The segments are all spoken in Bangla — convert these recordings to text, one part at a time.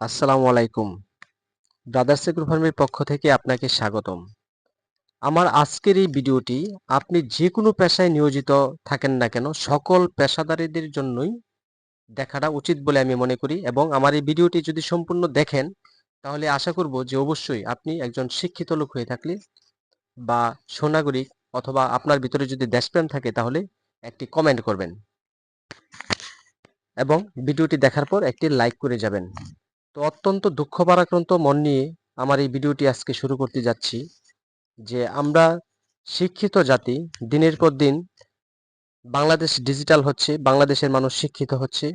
আসসালামু আলাইকুম। ব্রাদার্স এগ্রো ফার্মের পক্ষ থেকে আপনাকে স্বাগতম। আমার আজকের এই ভিডিওটি আপনি যে কোনো পেশায় নিয়োজিত থাকেন না কেন, সকল পেশাদারীদের জন্যই দেখাটা উচিত বলে আমি মনে করি এবং আমার এই ভিডিওটি যদি সম্পূর্ণ দেখেন, তাহলে আশা করব যে অবশ্যই আপনি একজন শিক্ষিত লোক হয়ে থাকলে বা সোনাগরিক অথবা আপনার ভিতরে যদি দেশপ্রেম থাকে, তাহলে একটি কমেন্ট করবেন। এবং ভিডিওটি দেখার পর একটি লাইক করে যাবেন। তো অত্যন্ত দুঃখ ভারাক্রান্ত মন নিয়ে আমার এই ভিডিওটি আজকে শুরু করতে যাচ্ছি যে আমরা শিক্ষিত জাতি, দিনের পর দিন বাংলাদেশ ডিজিটাল হচ্ছে, বাংলাদেশের মানুষ শিক্ষিত হচ্ছে,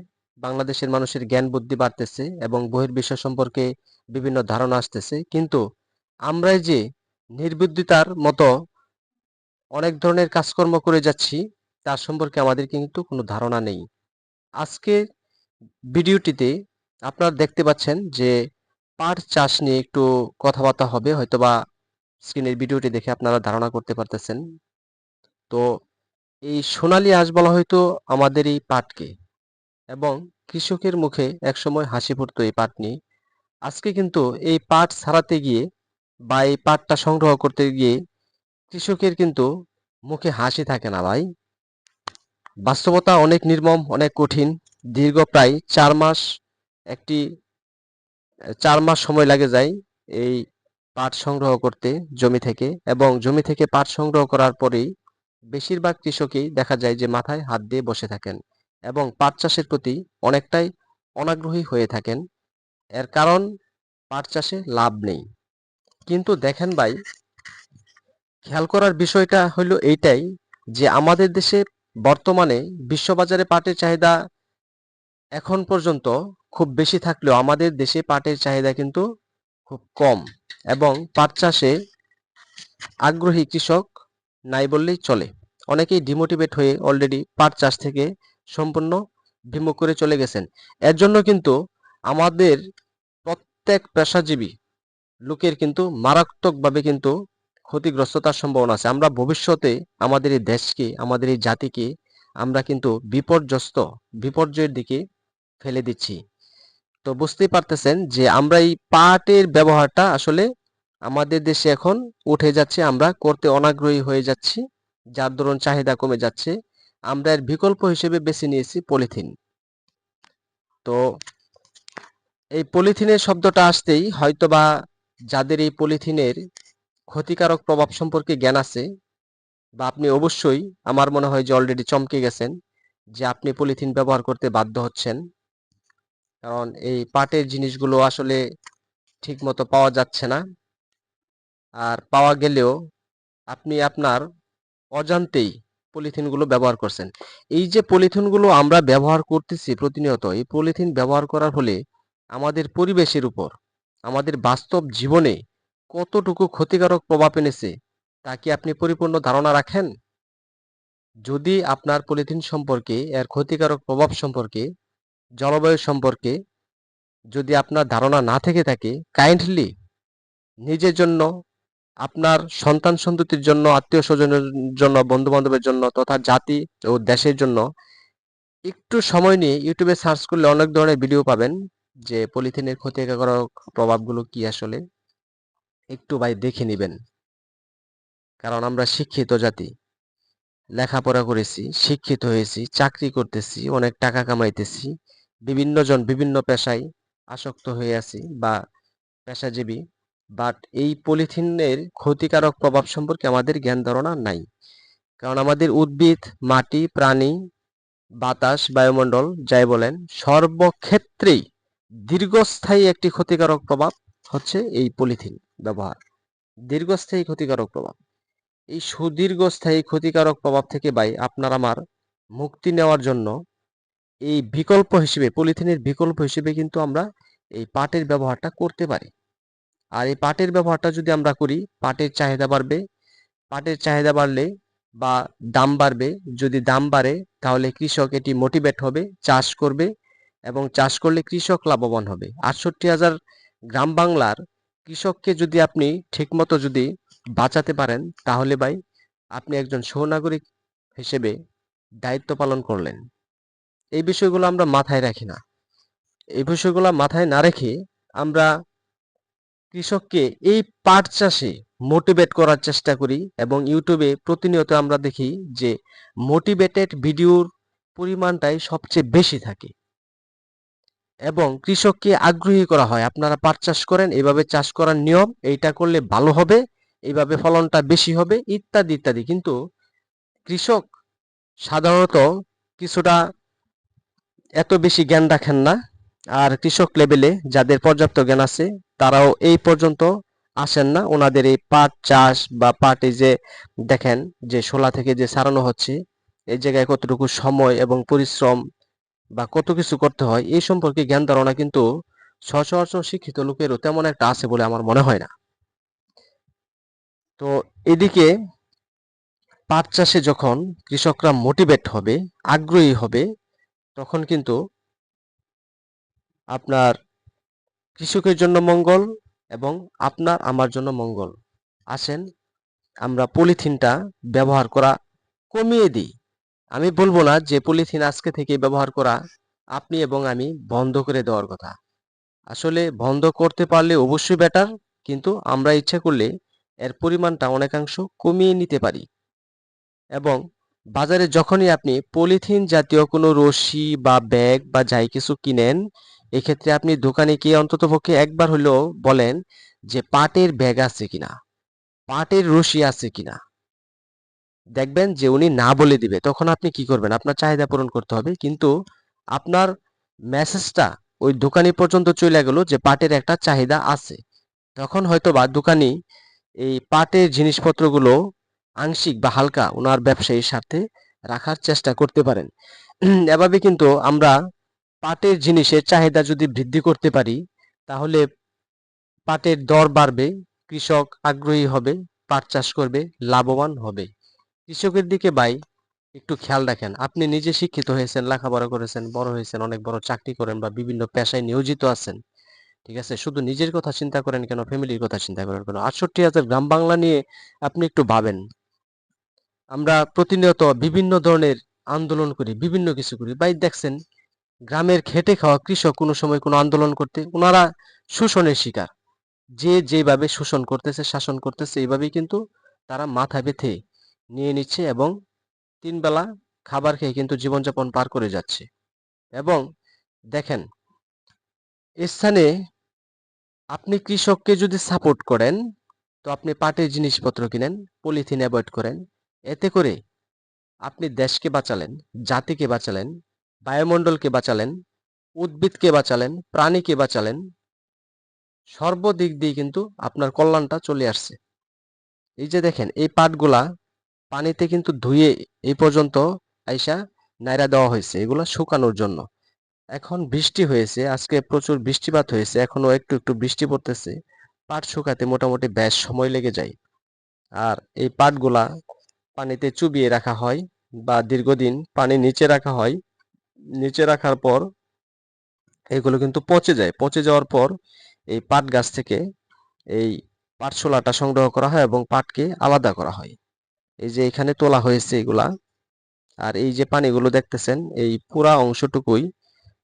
বাংলাদেশের মানুষের জ্ঞান বুদ্ধি বাড়তেছে এবং বহির্বিশ্ব সম্পর্কে বিভিন্ন ধারণা আসতেছে। কিন্তু আমরাই যে নির্বুদ্ধিতার মতো অনেক ধরনের কাজকর্ম করে যাচ্ছি, তার সম্পর্কে আমাদের কিন্তু কোনো ধারণা নেই। আজকে ভিডিওটিতে আপনারা দেখতে পাচ্ছেন যে পাট চাষ নিয়ে একটু কথাবার্তা হবে, হয়তোবা স্ক্রিনের ভিডিওটি দেখে আপনারা ধারণা করতে পারতেছেন। তো এই সোনালি আঁশ বলা হয়তো আমাদের এই পাটকে এবং কৃষকের মুখে একসময় হাসি ফুটতো এই পাট নিয়ে। আজকে কিন্তু এই পাট ছাড়াতে গিয়ে বা এই পাটটা সংগ্রহ করতে গিয়ে কৃষকের কিন্তু মুখে হাসি থাকে না ভাই। বাস্তবতা অনেক নির্মম, অনেক কঠিন। দীর্ঘ প্রায় চার মাস একটি চার মাস সময় লাগে যায় এই পাট সংগ্রহ করতে জমি থেকে এবং জমি থেকে পাট সংগ্রহ করার পরেই বেশিরভাগ কৃষকই দেখা যায় যে মাথায় হাত দিয়ে বসে থাকেন এবং পাট চাষের প্রতি অনেকটাই অনাগ্রহী হয়ে থাকেন। এর কারণ, পাট চাষে লাভ নেই। কিন্তু দেখেন ভাই, খেয়াল করার বিষয়টা হলো এইটাই যে আমাদের দেশে বর্তমানে বিশ্ববাজারে পাটের চাহিদা এখন পর্যন্ত খুব বেশি থাকলেও আমাদের দেশে পাটের চাহিদা কিন্তু খুব কম এবং পাট চাষে আগ্রহী কৃষক নাই বললেই চলে। অনেকেই ডিমোটিভেট হয়ে অলরেডি পাট চাষ থেকে সম্পূর্ণ বিমুখ করে চলে গেছেন। এর জন্য কিন্তু আমাদের প্রত্যেক পেশাজীবী লোকের কিন্তু মারাত্মকভাবে কিন্তু ক্ষতিগ্রস্ততার সম্ভাবনা আছে। আমরা ভবিষ্যতে আমাদের এই দেশকে, আমাদের এই জাতিকে আমরা কিন্তু বিপর্যস্ত, বিপর্যয়ের দিকে ফেলে দিচ্ছি। তো বুঝতেই পারতেছেন যে আমরা এই পাটের ব্যবহারটা আসলে আমাদের দেশে এখন উঠে যাচ্ছে, আমরা করতে অনাগ্রহী হয়ে যাচ্ছি, যার দরুন চাহিদা কমে যাচ্ছে। আমরা এর বিকল্প হিসেবে বেছে নিয়েছি পলিথিন। তো এই পলিথিনের শব্দটা আসতেই হয়তোবা যাদের এই পলিথিনের ক্ষতিকারক প্রভাব সম্পর্কে জ্ঞান আছে বা আপনি অবশ্যই, আমার মনে হয় যে অলরেডি চমকে গেছেন যে আপনি পলিথিন ব্যবহার করতে বাধ্য হচ্ছেন। কারণ এই পাটের জিনিসগুলো আসলে ঠিক মতো পাওয়া যাচ্ছে না। আর পাওয়া গেলেও আপনি আপনার অজান্তেই পলিথিনগুলো ব্যবহার করছেন। এই যে পলিথিনগুলো আমরা ব্যবহার করতেছি প্রতিনিয়ত, এই পলিথিন ব্যবহার করার ফলে আমাদের পরিবেশের উপর, আমাদের বাস্তব জীবনে কতটুকু ক্ষতিকারক প্রভাব এনেছে, তা কি আপনি পরিপূর্ণ ধারণা রাখেন? যদি আপনার পলিথিন সম্পর্কে, এর ক্ষতিকারক প্রভাব সম্পর্কে জলবায়ু সম্পর্কে যদি আপনার ধারণা না থেকে থাকে কাইন্ডলি নিজের জন্য, আপনার সন্তান সন্ততির জন্য, আত্মীয় স্বজনের জন্য বন্ধু বান্ধবের জন্য তথা জাতি ও দেশের জন্য একটু সময় নিয়ে ইউটিউবে সার্চ করলে অনেক ধরনের ভিডিও পাবেন যে পলিথিনের ক্ষতিকারক প্রভাবগুলো কি আসলে। একটু ভাই দেখে নেবেন। কারণ আমরা শিক্ষিত জাতি। লেখাপড়া করেছি, শিক্ষিত হয়েছি, চাকরি করতেছি, অনেক টাকা কামাইতেছি। বিভিন্ন জন বিভিন্ন পেশায় আসক্ত হয়ে আছি বা পেশাজীবী। বাট এই পলিথিনের ক্ষতিকারক প্রভাব সম্পর্কে আমাদের জ্ঞান ধারণা নাই। কারণ আমাদের উদ্ভিদ, মাটি, প্রাণী, বাতাস, বায়ুমণ্ডল, যাই বলেন, সর্বক্ষেত্রেই দীর্ঘস্থায়ী একটি ক্ষতিকারক প্রভাব হচ্ছে এই পলিথিন ব্যবহার। দীর্ঘস্থায়ী ক্ষতিকারক প্রভাব। এই সুদীর্ঘস্থায়ী ক্ষতিকারক প্রভাব থেকে ভাই আপনার আমার মুক্তি নেওয়ার জন্য এই বিকল্প হিসেবে, পলিথিনের বিকল্প হিসেবে কিন্তু আমরা এই পাটের ব্যবহারটা করতে পারি। আর এই পাটের ব্যবহারটা যদি আমরা করি, পাটের চাহিদা বাড়বে। পাটের চাহিদা বাড়লে বা দাম বাড়বে। যদি দাম বাড়ে, তাহলে কৃষক এটি মোটিভেট হবে, চাষ করবে এবং চাষ করলে কৃষক লাভবান হবে। আটষট্টি হাজার গ্রাম বাংলার কৃষককে যদি আপনি ঠিকমতো যদি বাঁচাতে পারেন, তাহলে ভাই আপনি একজন সুনাগরিক হিসেবে দায়িত্ব পালন করলেন। এই বিষয়গুলো আমরা মাথায় রাখি না। এই বিষয়গুলো মাথায় না রেখে আমরা কৃষককে এই পাট চাষে মোটিভেট করার চেষ্টা করি এবং ইউটিউবে প্রতিনিয়ত আমরা দেখি যে মোটিভেটেড ভিডিওর পরিমাণটাই সবচেয়ে বেশি থাকে। এবং কৃষককে আগ্রহী করা হয়, আপনারা পাট চাষ করেন, এভাবে চাষ করার নিয়ম, এইটা করলে ভালো হবে, এইভাবে ফলনটা বেশি হবে, ইত্যাদি ইত্যাদি। কিন্তু কৃষক সাধারণত কিছুটা এত বেশি জ্ঞান রাখেন না। আর কৃষক লেভেলে যাদের পর্যাপ্ত জ্ঞান আছে, তারাও এই পর্যন্ত আসেন না। ওনাদের এই পাট চাষ বা পাট যে দেখেন যে শোলা থেকে যে সারানো হচ্ছে, এই জায়গায় কতটুকু সময় এবং পরিশ্রম বা কত কিছু করতে হয়, এই সম্পর্কে জ্ঞান ধারণা কিন্তু সচরাচর শিক্ষিত লোকেরও তেমন একটা আছে বলে আমার মনে হয় না। তো এদিকে পাট চাষে যখন কৃষকরা মোটিভেট হবে, আগ্রহী হবে তখন কিন্তু আপনার কৃষকের জন্য মঙ্গল এবং আপনার আমার জন্য মঙ্গল। আসেন, আমরা পলিথিনটা ব্যবহার করা কমিয়ে দিই। আমি বলব না যে পলিথিন আজকে থেকে ব্যবহার করা আপনি এবং আমি বন্ধ করে দেওয়ার কথা। আসলে বন্ধ করতে পারলে অবশ্যই বেটার কিন্তু আমরা ইচ্ছা করলে এর পরিমাণটা অনেকাংশ কমিয়ে নিতে পারি। এবং বাজারে যখনই আপনি পলিথিন জাতীয় কোনো রশি বা ব্যাগ বা যাই কিছু কিনেন, এক্ষেত্রে আপনি দোকানে গিয়ে অন্ততপক্ষে একবার হলেও বলেন যে পাটের ব্যাগ আছে কিনা, পাটের রশি আছে কিনা। দেখবেন যে উনি না বলে দিবে, তখন আপনি কি করবেন? আপনার চাহিদা পূরণ করতে হবে। কিন্তু আপনার মেসেজটা ওই দোকানি পর্যন্ত চলে গেল যে পাটের একটা চাহিদা আছে। তখন হয়তো বা দোকানি এই পাটের জিনিসপত্রগুলো আংশিক বা হালকা ওনার ব্যবসায়ীর স্বার্থে রাখার চেষ্টা করতে পারেন। এভাবে কিন্তু আমরা পাটের জিনিসের চাহিদা যদি বৃদ্ধি করতে পারি, তাহলে পাটের দর বাড়বে, কৃষক আগ্রহী হবে, পাট চাষ করবে, লাভবান হবে। কৃষকের দিকে ভাই একটু খেয়াল রাখেন। আপনি নিজে শিক্ষিত হয়েছেন, লেখাপড়া করেছেন, বড় হয়েছেন, অনেক বড় চাকরি করেন বা বিভিন্ন পেশায় নিয়োজিত আছেন, ঠিক আছে? শুধু নিজের কথা চিন্তা করেন কেন, ফ্যামিলির কথা চিন্তা করেন কেন? আটষট্টি হাজার গ্রাম বাংলা নিয়ে আপনি একটু ভাবেন। আমরা প্রতিনিয়ত বিভিন্ন ধরনের আন্দোলন করি, বিভিন্ন কিছু করি। ভাই, দেখছেন, গ্রামের খেটে খাওয়া কৃষক কোনো সময় কোনো আন্দোলন করতে ওনারা শোষণের শিকার। যে যেভাবে শোষণ করতেছে, শাসন করতেছে, এইভাবেই কিন্তু তারা মাথা বেঁধে নিয়ে নিচ্ছে এবং তিনবেলা খাবার খেয়ে কিন্তু জীবনযাপন পার করে যাচ্ছে। এবং দেখেন স্থানে আপনি কৃষককে যদি সাপোর্ট করেন, তো আপনি পাটের জিনিসপত্র কিনেন পলিথিন অ্যাভয়েড করেন এতে করে আপনি দেশকে বাঁচালেন, জাতিকে বাঁচালেন, বায়ুমণ্ডলকে বাঁচালেন, উদ্ভিদকে বাঁচালেন, প্রাণীকে বাঁচালেন, সর্বদিক দিয়ে কিন্তু আপনার কল্যাণটা চলে আসছে। এই যে দেখেন, এই পাটগুলা পানিতে কিন্তু ধুয়ে এই পর্যন্ত আইসা নাইরা দেওয়া হয়েছে, এগুলা শুকানোর জন্য। এখন বৃষ্টি হয়েছে, আজকে প্রচুর বৃষ্টিপাত হয়েছে এখনও একটু একটু বৃষ্টি পড়তেছে, পাট শুকাতে মোটামুটি বেশ সময় লেগে যায়। আর এই পাটগুলা পানিতে চুবিয়ে রাখা হয় বা দীর্ঘদিন পানি নিচে রাখা হয়। নিচে রাখার পর এগুলো কিন্তু পচে যায়। পচে যাওয়ার পর এই পাট গাছ থেকে এই পাটশোলাটা সংগ্রহ করা হয় এবং পাটকে আলাদা করা হয়। এই যে এখানে তোলা হয়েছে এগুলা, আর এই যে পানিগুলো দেখতেছেন, এই পুরা অংশটুকুই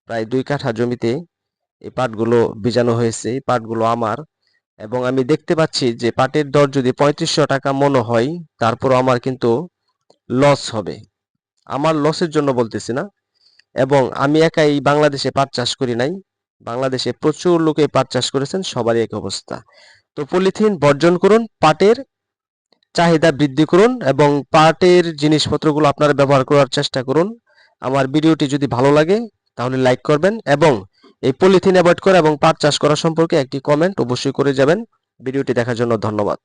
প্রায় দুই কাঠা জমিতে এই পাটগুলো বিজানো হয়েছে। এই পাটগুলো আমার এবং আমি দেখতে পাচ্ছি যে পাটের দর যদি পঁয়ত্রিশশো টাকা মনে হয়, তারপর আমার কিন্তু লস হবে। আমার লসের জন্য বলতেছি না। এবং আমি একাই বাংলাদেশে পাট চাষ করি নাই। বাংলাদেশে প্রচুর লোকে পাট চাষ করেছেন, সবারই এক অবস্থা। তো পলিথিন বর্জন করুন, পাটের চাহিদা বৃদ্ধি করুন এবং পাটের জিনিসপত্রগুলো আপনারা ব্যবহার করার চেষ্টা করুন। আমার ভিডিওটি যদি ভালো লাগে, তাহলে লাইক করবেন এবং এই পলিথিন অ্যাভয়েড করা এবং পাট চাষ করা সম্পর্কে একটি কমেন্ট অবশ্যই করে যাবেন। ভিডিওটি দেখার জন্য ধন্যবাদ।